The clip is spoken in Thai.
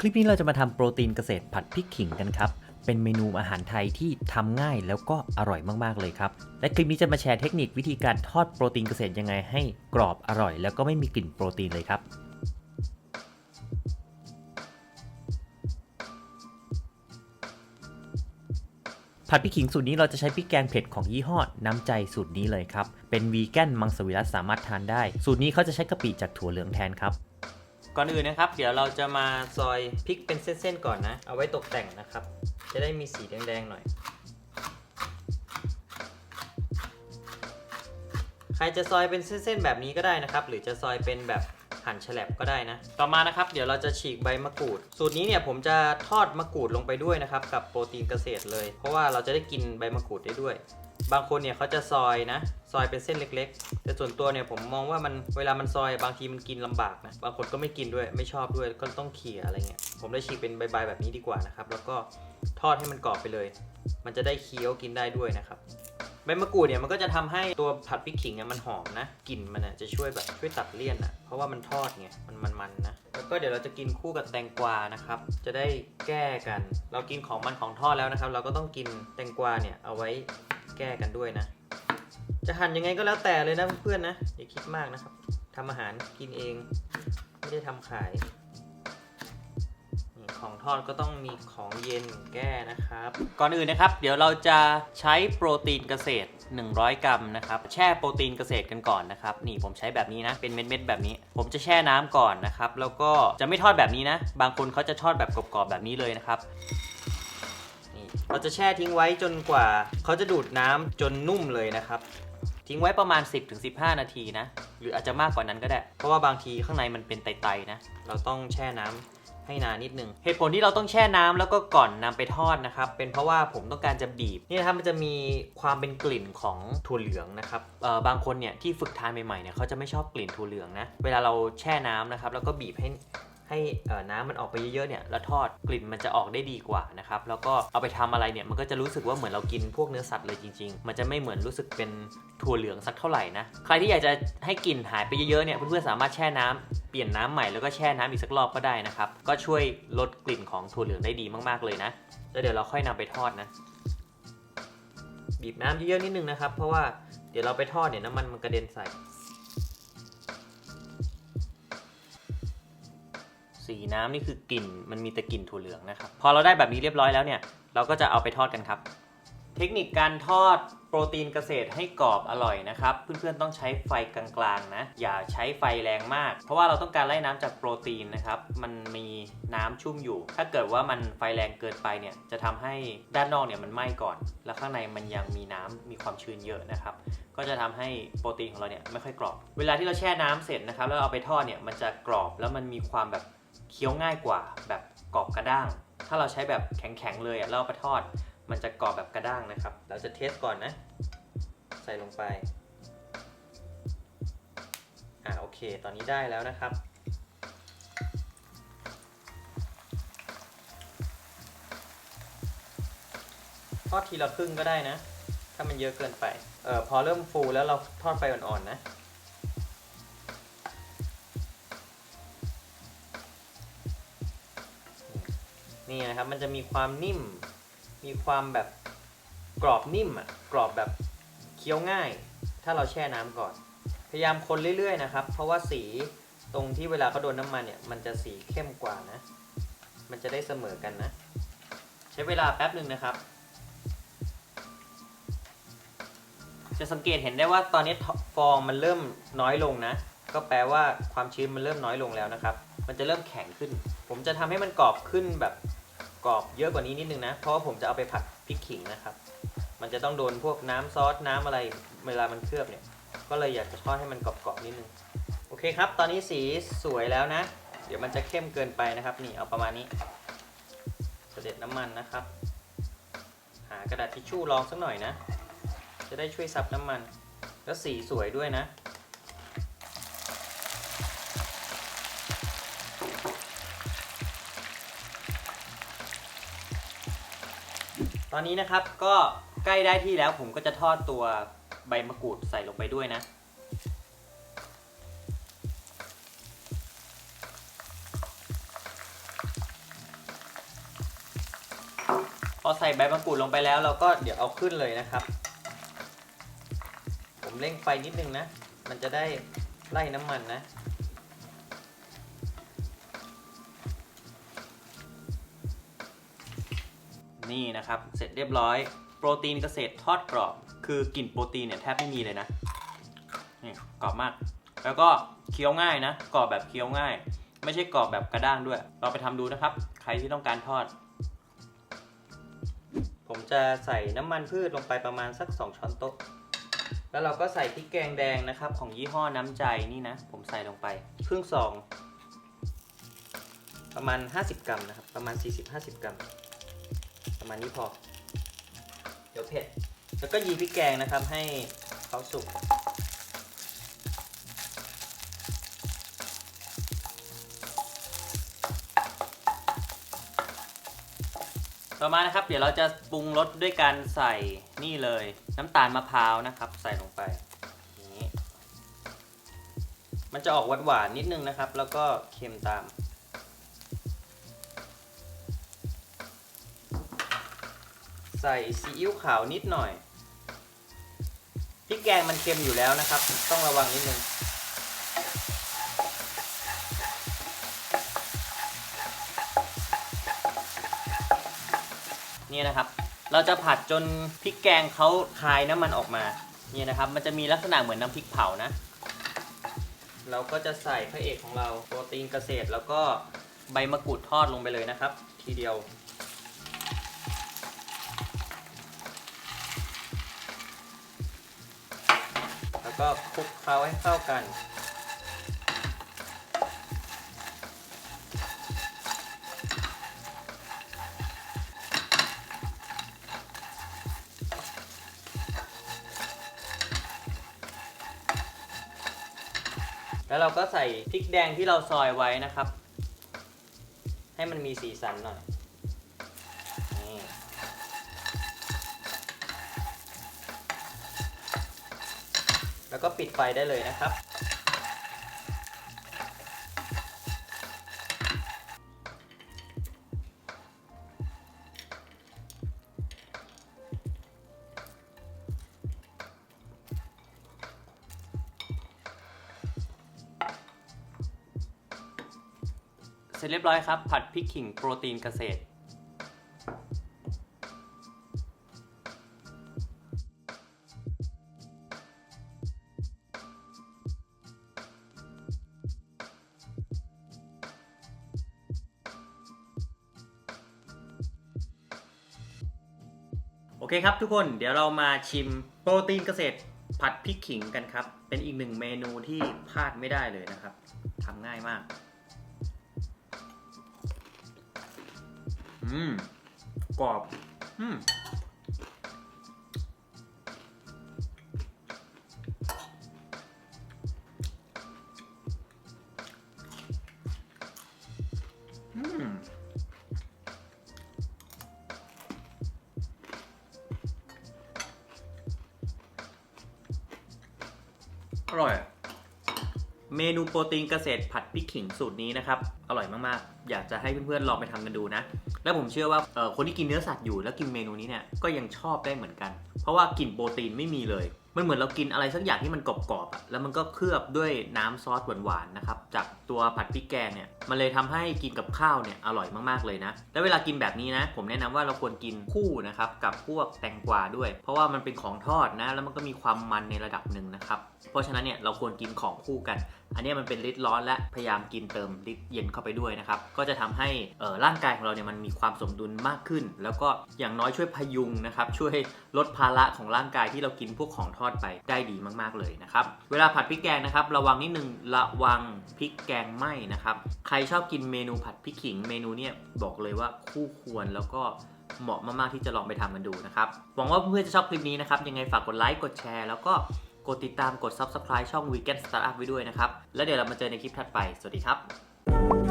คลิปนี้เราจะมาทำโปรตีนเกษตรผัดพริกขิงกันครับ เป็นเมนูอาหารไทยที่ทำง่ายแล้วก็อร่อยมากๆเลยครับ และคลิปนี้จะมาแชร์เทคนิควิธีการทอดโปรตีนเกษตรยังไงให้กรอบอร่อย แล้วก็ไม่มีกลิ่นโปรตีนเลยครับ ผัดพริกขิงสูตรนี้เราจะใช้พริกแกงเผ็ดของยี่ห้อน้ำใจสูตรนี้เลยครับ เป็นวีแกนมังสวิรัตสามารถทานได้ สูตรนี้เขาจะใช้กะปิจากถั่วเหลืองแทนครับ ก่อนอื่นนะครับ เดี๋ยวเราจะมาซอยพริกเป็นเส้นๆก่อนนะ เอาไว้ตกแต่งนะครับ จะได้มีสีแดงๆหน่อย ใครจะซอยเป็นเส้นๆแบบนี้ก็ได้นะครับ หรือจะซอยเป็นแบบหั่นแฉลบก็ได้นะ ต่อมานะครับ เดี๋ยวเราจะฉีกใบมะกรูด สูตรนี้เนี่ยผมจะทอดมะกรูดลงไปด้วยนะครับ กับโปรตีนเกษตรเลย เพราะว่าเราจะได้กินใบมะกรูดได้ด้วย บางคนเนี่ยเขาจะซอยนะ ซอยเป็นเส้นเล็ก ๆ แต่ส่วนตัวเนี่ยผมมองว่ามันเวลามันซอยบางทีมันกินลำบากนะ บางคนก็ไม่กินด้วยไม่ชอบด้วยก็ต้องเขี่ยอะไรเงี้ย ผมเลยฉีกเป็นใบๆแบบนี้ดีกว่านะครับ แล้วก็ทอดให้มันกรอบไปเลย มันจะได้เคี้ยวกินได้ด้วยนะครับใบมะกรูดเนี่ยมันก็จะทำให้ตัวผัดพริกขิงเนี่ยมันหอมนะกลิ่นมันน่ะจะช่วยแบบช่วยตัดเลี่ยนอะเพราะว่ามันทอดไงมันมันๆนะแล้วก็เดี๋ยวเราจะกินคู่กับแตงกวานะครับ จะได้แก้กัน เรากินของมันของทอดแล้วนะครับ เราก็ต้องกินแตงกวาเนี่ยเอาไว้ แก้กันด้วยนะ จะหั่นยังไงก็แล้วแต่เลยนะเพื่อนๆนะ อย่าคิดมากนะครับทำอาหารกินเอง ไม่ได้ทำขายนี่ของทอดก็ต้องมีของเย็นแก้นะครับ ก่อนอื่นนะครับ เดี๋ยวเราจะใช้โปรตีนเกษตร 100 กรัมนะครับ แช่โปรตีนเกษตรกันก่อนนะครับ นี่ผมใช้แบบนี้นะ เป็นเม็ดๆแบบนี้ ผมจะแช่น้ำก่อนนะครับ แล้วก็จะไม่ทอดแบบนี้นะ บางคนเขาจะทอดแบบกรอบๆแบบนี้เลยนะครับ เราจะแช่ทิ้งไว้จนกว่าเขาจะดูดน้ำจนนุ่มเลยนะครับ ทิ้งไว้ประมาณ 10-15 นาทีนะ หรืออาจจะมากกว่านั้นก็ได้ เพราะว่าบางทีข้างในมันเป็นไตๆนะ เราต้องแช่น้ำให้นานนิดนึง เหตุผลที่เราต้องแช่น้ำแล้วก็ก่อนนำไปทอดนะครับ เป็นเพราะว่าผมต้องการจะบีบนี่นะครับมันจะมีความเป็นกลิ่นของถั่วเหลืองนะครับเอ่อบางคนเนี่ยที่ฝึกทานใหม่ๆเนี่ยเขาจะไม่ชอบกลิ่นถั่วเหลืองนะ เวลาเราแช่น้ำนะครับแล้วก็บีบให้ ให้น้ำมันออกไปเยอะๆเนี่ยแล้วทอดกลิ่นมันจะออกได้ดีกว่านะครับแล้วก็เอาไปทำอะไรเนี่ยมันก็จะรู้สึกว่าเหมือนเรากินพวกเนื้อสัตว์เลยจริง ๆ มันจะไม่เหมือนรู้สึกเป็นถั่วเหลืองสักเท่าไหร่นะใครที่อยากจะให้กลิ่นหายไปเยอะๆเนี่ยเพื่อนๆสามารถแช่น้ำเปลี่ยนน้ำใหม่แล้วก็แช่น้ำอีกสักรอบก็ได้นะครับก็ช่วยลดกลิ่นของถั่วเหลืองได้ดีมากๆเลยนะแล้วเดี๋ยวเราค่อยนำไปทอดนะบีบน้ำเยอะๆนิดนึงนะครับ เพราะว่าเดี๋ยวเราไปทอดเนี่ยน้ำมันมันกระเด็นใส่ สีน้ำนี่คือกลิ่นมันมีแต่กลิ่นถั่วเหลืองนะครับพอเราได้แบบนี้เรียบร้อยแล้วเนี่ยเราก็จะเอาไปทอดกันครับ เทคนิคการทอดโปรตีนเกษตรให้กรอบอร่อยนะครับ เพื่อนๆต้องใช้ไฟกลางๆนะ อย่าใช้ไฟแรงมาก เพราะว่าเราต้องการไล่น้ำจากโปรตีนนะครับ มันมีน้ำชุ่มอยู่ ถ้าเกิดว่ามันไฟแรงเกินไปเนี่ย จะทำให้ด้านนอกเนี่ยมันไหม้ก่อน แล้วข้างในมันยังมีน้ำมีความชื้นเยอะนะครับ ก็จะทำให้โปรตีนของเราเนี่ยไม่ค่อยกรอบ เวลาที่เราแช่น้ำเสร็จนะครับ แล้วเอาไปทอดเนี่ย มันจะกรอบแล้วมันมีความแบบ เคี้ยวง่ายกว่าแบบกรอบกระด้าง ถ้าเราใช้แบบแข็งๆเลยอะแล้วเอาไปทอด มันจะกรอบแบบกระด้างนะครับ เราจะเทสก่อนนะ ใส่ลงไป อ่าโอเค ตอนนี้ได้แล้วนะครับ ทอดทีละครึ่งก็ได้นะ ถ้ามันเยอะเกินไป เออพอเริ่มฟูแล้วเราทอดไฟอ่อนๆนะ นี่นะครับมันจะมีความนิ่ม มีความแบบกรอบนิ่มอะกรอบแบบเคี้ยวง่าย ถ้าเราแช่น้ำก่อน พยายามคนเรื่อยๆนะครับ เพราะว่าสีตรงที่เวลาเขาโดนน้ำมันเนี่ยมันจะสีเข้มกว่านะ มันจะได้เสมอกันนะ ใช้เวลาแป๊บหนึ่งนะครับ จะสังเกตเห็นได้ว่าตอนนี้ฟองมันเริ่มน้อยลงนะ ก็แปลว่าความชื้นมันเริ่มน้อยลงแล้วนะครับ มันจะเริ่มแข็งขึ้น ผมจะทำให้มันกรอบขึ้นแบบ กรอบเยอะกว่านี้นิดนึงนะ เพราะว่าผมจะเอาไปผัดพริกขิงนะครับ มันจะต้องโดนพวกน้ำซอสน้ำอะไรเวลามันเคลือบเนี่ย ก็เลยอยากจะทอดให้มันกรอบๆนิดนึง โอเคครับ ตอนนี้สีสวยแล้วนะ เดี๋ยวมันจะเข้มเกินไปนะครับ นี่เอาประมาณนี้ เสด็จน้ำมันนะครับ หากระดาษทิชชู่รองสักหน่อยนะ จะได้ช่วยซับน้ำมัน แล้วสีสวยด้วยนะ ตอนนี้นะครับก็ใกล้ได้ที่แล้วผมก็จะทอดตัวใบมะกรูดใส่ลงไปด้วยนะพอใส่ใบมะกรูดลงไปแล้วเราก็เดี๋ยวเอาขึ้นเลยนะครับ ผมเร่งไฟนิดนึงนะ มันจะได้ไล่น้ำมันนะ นี่นะครับ เสร็จเรียบร้อย โปรตีนเกษตรทอดกรอบ คือกลิ่นโปรตีนเนี่ยแทบไม่มีเลยนะ นี่กรอบมาก แล้วก็เคี้ยวง่ายนะ กรอบแบบเคี้ยวง่าย ไม่ใช่กรอบแบบกระด้างด้วย เราไปทำดูนะครับ ใครที่ต้องการทอด ผมจะใส่น้ำมันพืชลงไปประมาณสัก 2 ช้อนโต๊ะ แล้วเราก็ใส่พริกแกงแดงนะครับ ของยี่ห้อน้ำใจนี่นะ ผมใส่ลงไปครึ่งซองประมาณ 50 กรัมนะครับ ประมาณ 40-50 กรัม ประมาณนี้พอ เดี๋ยวเผ็ด แล้วก็ยีพริกแกงนะครับให้เขาสุก ต่อมานะครับ เดี๋ยวเราจะปรุงรสด้วยการใส่นี่เลยน้ำตาลมะพร้าวนะครับ ใส่ลงไปมันจะออกหวานๆนิดนึงนะครับ แล้วก็เค็มตาม ส่ซีอิ๊วขาวนิดหน่อยพริกแกงมันเค็มอยู่แล้วนะครับ ต้องระวังนิดนึงนี่นะครับ เราจะผัดจนพริกแกงเขาคายน้ำมันออกมานี่นะครับ มันจะมีลักษณะเหมือนน้ำพริกเผานะ เราก็จะใส่พระเอกของเราโปรตีนเกษตร แล้วก็ใบมะกรูดทอดลงไปเลยนะครับ ทีเดียว แล้ว ก็คลุกเคล้าให้เข้ากัน แล้วเราก็ใส่พริกแดงที่เราซอยไว้นะครับ ให้มันมีสีสันหน่อยนี่แล้ว ก็ปิดไฟได้เลยนะครับ เสร็จเรียบร้อยครับ ผัดพริกขิงโปรตีนเกษตร เคครับทุกคนเดี๋ยวเรามาชิมโปรตีนเกษตรผัดพริกขิงกันครับ เป็นอีกหนึ่งเมนูที่พลาดไม่ได้เลยนะครับทำง่ายมาก อืม กรอบ อืม อร่อย เมนูโปรตีนเกษตรผัดพริกขิงสูตรนี้นะครับ อร่อยมากๆ อยากจะให้เพื่อนๆลองไปทำกันดูนะ และผมเชื่อว่าคนที่กินเนื้อสัตว์อยู่แล้วกินเมนูนี้เนี่ยก็ยังชอบได้เหมือนกัน เพราะว่ากลิ่นโปรตีนไม่มีเลย มันเหมือนเรากินอะไรสักอย่างที่มันกรอบๆอะแล้วมันก็เคลือบด้วยน้ำซอสหวานๆนะครับจากตัวผัดพริกแกงเนี่ยมันเลยทำให้กินกับข้าวเนี่ยอร่อยมากๆเลยนะ แล้วเวลากินแบบนี้นะ ผมแนะนำว่าเราควรกินคู่นะครับกับพวกแตงกวาด้วย เพราะว่ามันเป็นของทอดนะ แล้วมันก็มีความมันในระดับหนึ่งนะครับเพราะฉะนั้นเนี่ยเราควรกินของคู่กันอันนี้มันเป็นฤทธิ์ร้อนและพยายามกินเติมฤทธิ์เย็นเข้าไปด้วยนะครับ ก็จะทำให้ร่างกายของเราเนี่ยมันมีความสมดุลมากขึ้น แล้วก็อย่างน้อยช่วยพยุงนะครับ ช่วยลดภาระของร่างกายที่เรากินพวกของทอดไปได้ดีมากๆเลยนะครับ เวลาผัดพริกแกงนะครับ ระวังนิดนึงระวังพริกแกงไหม้นะครับ ใครชอบกินเมนูผัดพริกขิงเมนูเนี่ยบอกเลยว่าคู่ควรแล้วก็เหมาะมากๆที่จะลองไปทำกันดูนะครับ หวังว่าเพื่อนๆจะชอบคลิปนี้นะครับ ยังไงฝากกดไลค์ กดแชร์ แล้วก็ กดติดตามกด Subscribe ช่อง Weekend Startup ไว้ด้วยนะครับ แล้วเดี๋ยวเรามาเจอในคลิปถัดไป สวัสดีครับ